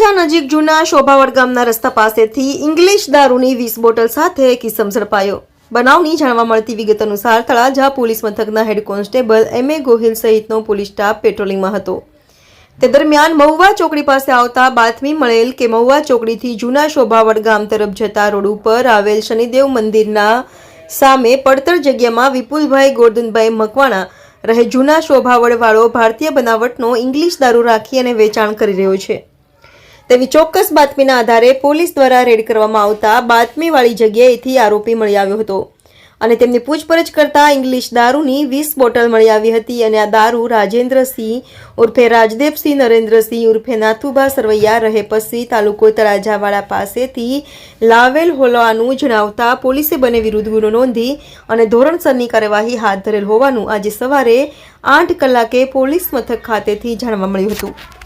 તળાજા નજીક જૂના શોભાવડ ગામના રસ્તા પાસેથી ઇંગ્લિશ દારૂની વીસ બોટલ સાથે એક ઇસમ ઝડપાયો. બનાવની જાણવા મળતી વિગત અનુસાર તળાજા પોલીસ મથકના હેડ કોન્સ્ટેબલ એમ એ ગોહિલ સહિતનો પોલીસ સ્ટાફ પેટ્રોલિંગમાં હતો. તે દરમિયાન મહુવા ચોકડી પાસે આવતા બાતમી મળેલ કે મહુવા ચોકડીથી જૂના શોભાવડ ગામ તરફ જતા રોડ ઉપર આવેલ શનિદેવ મંદિરના સામે પડતર જગ્યામાં વિપુલભાઈ ગોરધનભાઈ મકવાણા રહે જૂના શોભાવડવાળો ભારતીય બનાવટનો ઇંગ્લિશ દારૂ રાખી અને વેચાણ કરી રહ્યો છે. તેવી ચોક્કસ બાતમીના આધારે પોલીસ દ્વારા રેડ કરવામાં આવતા બાતમીવાળી જગ્યાએથી આરોપી મળી આવ્યો હતો. અને તેમની પૂછપરછ કરતા ઇંગ્લિશ દારૂની વીસ બોટલ મળી આવી હતી અને આ દારૂ રાજેન્દ્રસિંહ ઉર્ફે રાજદેવસિંહ, નરેન્દ્રસિંહ ઉર્ફે નાથુભા સરવૈયા રહે પસી તાલુકો તળાજાવાળા પાસેથી લાવેલ હોવાનું જણાવતા પોલીસે બંને વિરુદ્ધ ગુનો નોંધી અને ધોરણસરની કાર્યવાહી હાથ ધરેલ હોવાનું આજે સવારે આઠ કલાકે પોલીસ મથક ખાતેથી જાણવા મળ્યું હતું.